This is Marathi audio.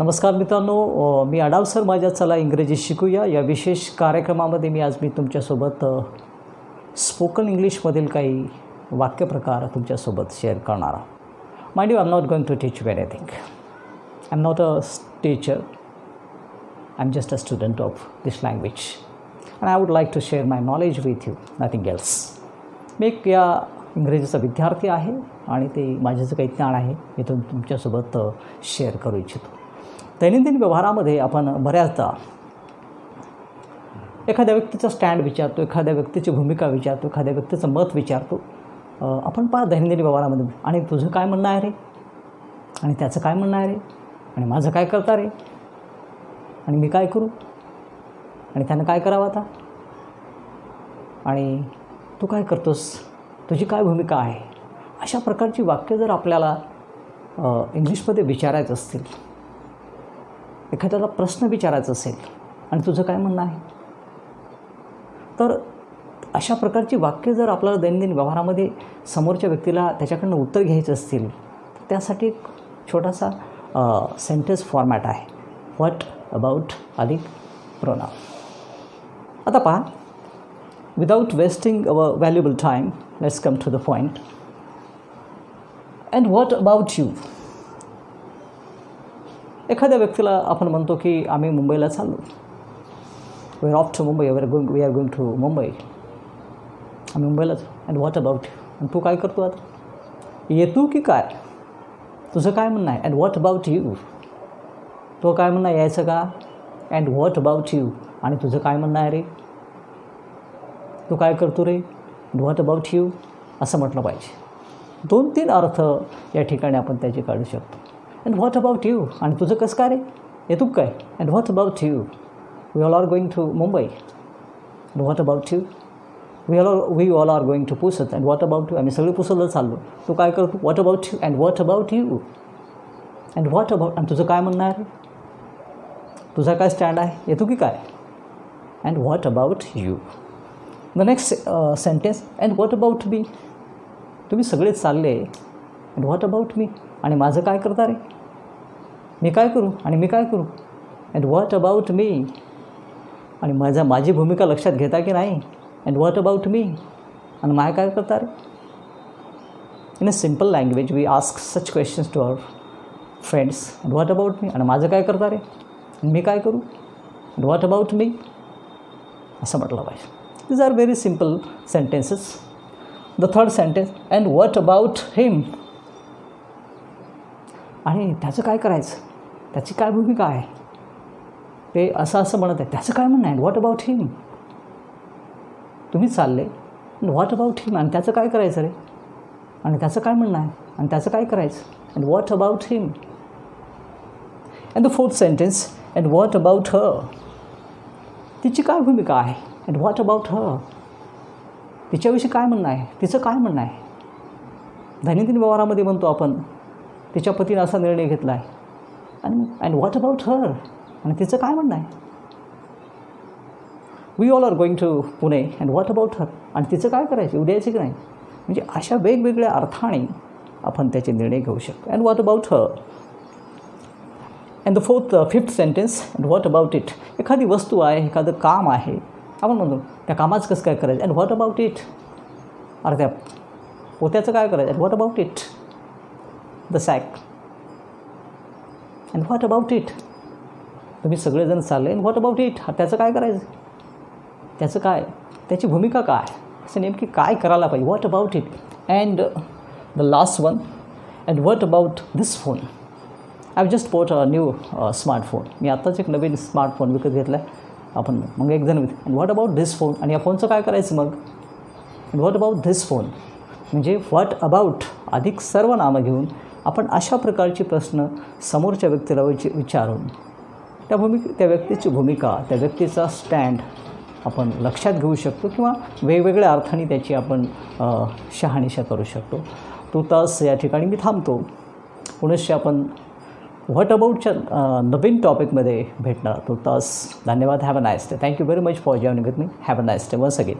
नमस्कार मित्रांनो मी अडाव सर माझ्या चला इंग्रजी शिकूया. या विशेष कार्यक्रमामध्ये मी आज मी तुमच्यासोबत स्पोकन इंग्लिशमधील काही वाक्यप्रकार तुमच्यासोबत शेअर करणार my mind you I am not going to teach you anything I am not a teacher I am just a student of this language and I would like to share my knowledge with you nothing else मी एक या इंग्रजीचा विद्यार्थी आहे आणि ते माझं जे काही ज्ञान आहे. मी तुम तुमच्यासोबत शेअर करू इच्छितो. दैनंदिन व्यवहारामध्ये आपण बऱ्याचदा एखाद्या व्यक्तीचा स्टँड विचारतो एखाद्या व्यक्तीची भूमिका विचारतो एखाद्या व्यक्तीचं मत विचारतो. आपण पहा दैनंदिन व्यवहारामध्ये आणि तुझं काय म्हणणं आहे रे? आणि त्याचं काय म्हणणं आहे रे? आणि माझं काय करता रे? आणि मी काय करू? आणि त्यानं काय करावं आता? आणि तू काय करतोस? तुझी काय भूमिका आहे? अशा प्रकारची वाक्य जर आपल्याला इंग्लिशमध्ये विचारायचं असतील एखाद्याला प्रश्न विचारायचा असेल आणि तुझं काय म्हणणं आहे? तर अशा प्रकारची वाक्य जर आपल्याला दैनंदिन व्यवहारामध्ये समोरच्या व्यक्तीला त्याच्याकडनं उत्तर घ्यायचं असतील त्यासाठी एक छोटासा सेंटेन्स फॉर्मॅट आहे. व्हॉट अबाउट अधिक प्रोनाव आता पहा. Without wasting our valuable time let's come to the point and what about you एखाद्या व्यक्तीला आपण म्हणतो की आम्ही मुंबईला चाललो. We are off to Mumbai we are going we are going to Mumbai आम्ही मुंबईलाच अँड व्हॉट अबाउट यू आणि तू काय करतो आता? येतो की काय? तुझं काय म्हणणं आहे? अँड व्हॉट अबाउट यू तो काय म्हणणं यायचं का? अँड व्हॉट अबाउट यू आणि तुझं काय म्हणणं आहे रे? तू काय करतो रे? अँड व्हॉट अबाउट यू असं म्हटलं पाहिजे. दोन तीन अर्थ या ठिकाणी आपण त्याचे काढू शकतो. अँड व्हॉट अबाउट यू आणि तुझं कसं काय रे? येतो तू काय? And what about you we all are going to Mumbai and what about you we all we all are going to Pusad and what about you आम्ही सगळे पुसतलं चाललो. तू काय करतो? What about you and what about you and what about आणि तुझं काय म्हणणं आहे तुझा काय स्टँड आहे? येतो की काय? And what about you the next sentence and what about me तुम्ही सगळे चालले. अँड व्हॉट अबाउट मी आणि माझं काय करता रे? मी काय करू? आणि मी काय करू? अँड व्हॉट अबाउट मी आणि माझा माझी भूमिका लक्षात घेता की नाही? अँड व्हॉट अबाउट मी आणि माय काय करता रे? In a simple language we ask such questions to our friends and what about me आणि माझं काय करता रे? मी काय करू? अँड व्हॉट अबाउट मी असं म्हटलं पाहिजे. These are very simple sentences the third sentence and what about him आणि त्याचं काय करायचं? त्याची काय भूमिका आहे? ते असं असं म्हणत आहे त्याचं काय म्हणणं आहे? व्हॉट अबाउट हिम तुम्ही चालले. व्हॉट अबाउट हिम आणि त्याचं काय करायचं रे? आणि त्याचं काय म्हणणं आहे? आणि त्याचं काय करायचं? And what about him and the fourth sentence and what about her तिची काय भूमिका आहे? अँड व्हॉट अबाउट ह तिच्याविषयी काय म्हणणं आहे? तिचं काय म्हणणं आहे? दैनंदिन व्यवहारामध्ये म्हणतो आपण. तिच्या पतीनं असा निर्णय घेतला आहे. आणि अँड व्हॉट अबाउट हर आणि तिचं काय म्हणणं आहे? We all are going to Pune and what about her आणि तिचं काय करायचं? उद्यायचं की नाही? म्हणजे अशा वेगवेगळ्या अर्थाने आपण त्याचे निर्णय घेऊ शकतो. And what about her and the fourth fifth sentence and what about it एखादी वस्तू आहे एखादं काम आहे आपण म्हणतो त्या कामाचं कसं काय करायचं? अँड व्हॉट अबाउट इट अरे त्या पोत्याचं काय करायचं? And what about it the sack and what about it तुम्ही सगळेजण चालले. व्हॉट अबाउट इट त्याचं काय करायचं? त्याचं काय? त्याची भूमिका काय? असं नेमकी काय करायला पाहिजे? What about it and the last one and what about this phone I just put a new smartphone मी आत्ताच एक नवीन स्मार्टफोन विकत घेतला आहे. आपण मग एक जण and what about this phone आणि या फोनचं काय करायचं मग? And what about this phone म्हणजे व्हॉट अबाउट अधिक सर्व नामं घेऊन आपण अशा प्रकारचे प्रश्न समोरच्या व्यक्तीला विच विचारून त्या भूमिक त्या व्यक्तीची भूमिका त्या व्यक्तीचा स्टँड आपण लक्षात घेऊ शकतो किंवा वेगवेगळ्या अर्थाने त्याची आपण अ, शहानिशा करू शकतो. तो तास या ठिकाणी मी थांबतो. पुनश्च आपण व्हॉट अबाउटच्या नवीन टॉपिकमध्ये भेटणार तो तास. धन्यवाद. Have a nice day thank you very much for joining with me have a nice day once again